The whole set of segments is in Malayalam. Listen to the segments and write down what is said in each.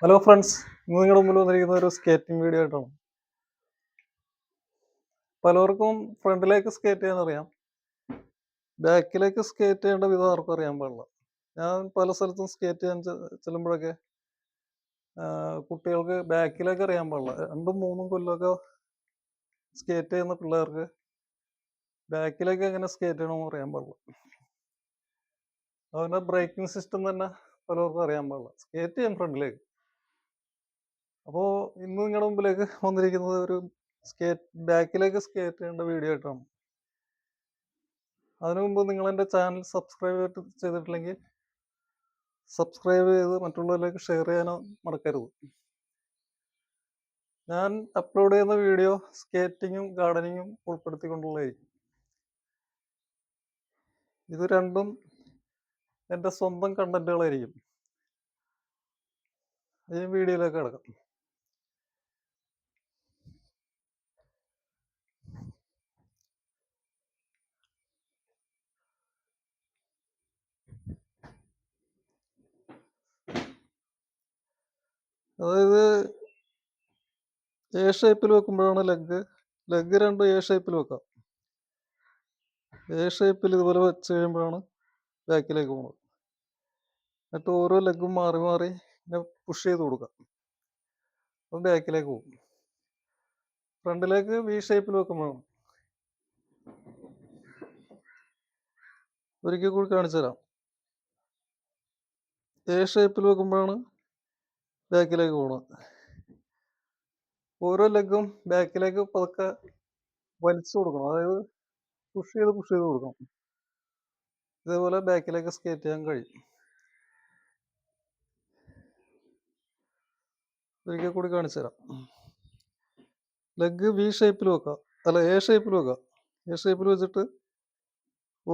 ഹലോ ഫ്രണ്ട്സ് ഇന്ന് നിങ്ങളുടെ മുമ്പിൽ വന്നിരിക്കുന്ന ഒരു സ്കേറ്റിംഗ് വീഡിയോ ആയിട്ടാണ്. പലർക്കും ഫ്രണ്ടിലേക്ക് സ്കേറ്റ് ചെയ്യാൻ അറിയാം. ബാക്കിലേക്ക് സ്കേറ്റ് ചെയ്യേണ്ട വിധം ആർക്കും അറിയാൻ പാടില്ല. ഞാൻ പല സ്ഥലത്തും സ്കേറ്റ് ചെയ്യാൻ ചെല്ലുമ്പോഴൊക്കെ കുട്ടികൾക്ക് ബാക്കിലേക്ക് അറിയാൻ പാടില്ല. രണ്ടും മൂന്നും കൊല്ലമൊക്കെ സ്കേറ്റ് ചെയ്യുന്ന പിള്ളേർക്ക് ബാക്കിലേക്ക് എങ്ങനെ സ്കേറ്റ് ചെയ്യണമെന്ന് അറിയാൻ പാടില്ല. അതുപോലെ ബ്രേക്കിംഗ് സിസ്റ്റം തന്നെ പലർക്കും അറിയാൻ പാടില്ല. സ്കേറ്റ് ചെയ്യാൻ ഫ്രണ്ടിലേക്ക് അപ്പോൾ ഇന്ന് നിങ്ങളുടെ മുമ്പിലേക്ക് വന്നിരിക്കുന്നത് ഒരു സ്കേറ്റ് ബാക്കിലേക്ക് സ്കേറ്റ് ചെയ്യേണ്ട വീഡിയോ ആയിട്ടാണ്. അതിനു മുമ്പ് നിങ്ങൾ എന്റെ ചാനൽ സബ്സ്ക്രൈബ് ചെയ്തിട്ടില്ലെങ്കിൽ സബ്സ്ക്രൈബ് ചെയ്ത് മറ്റുള്ളവരിലേക്ക് ഷെയർ ചെയ്യാനോ മറക്കരുത്. ഞാൻ അപ്ലോഡ് ചെയ്യുന്ന വീഡിയോ സ്കേറ്റിങ്ങും ഗാർഡനിങ്ങും ഉൾപ്പെടുത്തിക്കൊണ്ടുള്ളതായിരിക്കും. ഇത് രണ്ടും എന്റെ സ്വന്തം കണ്ടന്റുകളായിരിക്കും ഈ വീഡിയോയിലേക്ക് കിടക്കാം. അതായത് എ ഷേപ്പിൽ വെക്കുമ്പോഴാണ് ലെഗ് ലെഗ് രണ്ടും എ ഷേപ്പിൽ വെക്കാം. എ ഷേപ്പിൽ ഇതുപോലെ വെച്ച് കഴിയുമ്പോഴാണ് ബാക്കിലേക്ക് പോകുന്നത് എന്നിട്ട് ഓരോ ലെഗും മാറി മാറി ഇങ്ങനെ പുഷ് ചെയ്ത് കൊടുക്കാം. അപ്പം ബാക്കിലേക്ക് പോകും. ഫ്രണ്ടിലേക്ക് വി ഷേപ്പിൽ വെക്കുമ്പോഴാണ്. ഒരിക്കൽ കൂടി കാണിച്ചു തരാം. എ ഷേപ്പിൽ വെക്കുമ്പോഴാണ് ബാക്കിലേക്ക് പോകണം ഓരോ ലെഗും ബാക്കിലേക്ക് പതുക്കെ വലിച്ചു കൊടുക്കണം. അതായത് പുഷ് ചെയ്ത് പുഷ് ചെയ്ത് കൊടുക്കണം. ഇതേപോലെ ബാക്കിലേക്ക് സ്കേറ്റ് ചെയ്യാൻ കഴിയും. ഒരിക്കൽ കൂടി കാണിച്ചു തരാം. ലെഗ് വി ഷേപ്പിൽ വെക്കാം അല്ല എ ഷേപ്പിൽ വെക്കാം എ ഷേപ്പിൽ വെച്ചിട്ട്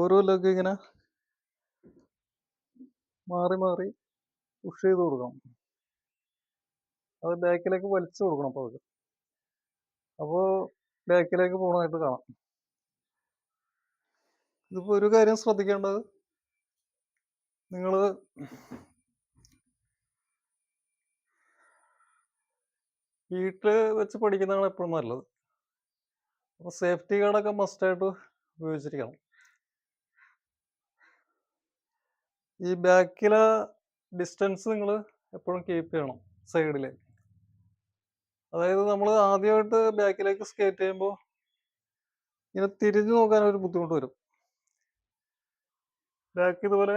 ഓരോ ലെഗ് ഇങ്ങനെ മാറി മാറി പുഷ് ചെയ്ത് കൊടുക്കണം. അത് ബാക്കിലേക്ക് വലിച്ചു കൊടുക്കണം അപ്പോൾ അത്. അപ്പോൾ ബാക്കിലേക്ക് പോകണമായിട്ട് കാണാം. ഇതിപ്പോൾ ഒരു കാര്യം ശ്രദ്ധിക്കേണ്ടത്. നിങ്ങൾ വീട്ടിൽ വെച്ച് പഠിക്കുന്നതാണ് എപ്പോഴും നല്ലത്. അപ്പോൾ സേഫ്റ്റി ഗാർഡൊക്കെ മസ്റ്റായിട്ട് ഉപയോഗിച്ചിരിക്കണം. ഈ ബാക്കിലെ ഡിസ്റ്റൻസ് നിങ്ങൾ എപ്പോഴും കീപ്പ് ചെയ്യണം സൈഡിൽ അതായത് നമ്മൾ ആദ്യമായിട്ട് ബാക്കിലേക്ക് സ്കേറ്റ് ചെയ്യുമ്പോൾ ഇങ്ങനെ തിരിഞ്ഞു നോക്കാൻ ഒരു ബുദ്ധിമുട്ട് വരും. ബാക്ക് ഇതുപോലെ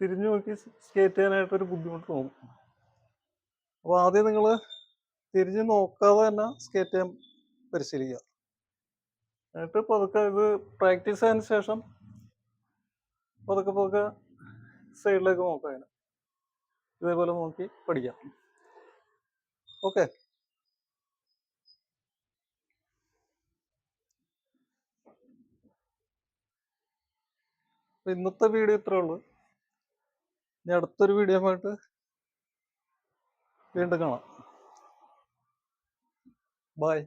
തിരിഞ്ഞു നോക്കി സ്കേറ്റ് ചെയ്യാനായിട്ട് ഒരു ബുദ്ധിമുട്ട് തോന്നും. അപ്പോൾ ആദ്യം നിങ്ങൾ തിരിഞ്ഞു നോക്കാതെ തന്നെ സ്കേറ്റ് ചെയ്യാൻ പരിശീലിക്കുക. എന്നിട്ട് പതുക്കെ ഇത് പ്രാക്ടീസ് ചെയ്തതിന് ശേഷം പതുക്കെ പതുക്കെ സൈഡിലേക്ക് നോക്കാം ഇതേപോലെ നോക്കി പഠിക്കാം. ഓക്കെ. ഇന്നത്തെ വീഡിയോ ഇത്രേ ഉള്ളൂ. ഇനി അടുത്തൊരു വീഡിയോ ആയിട്ട് വീണ്ടും കാണാം. ബൈ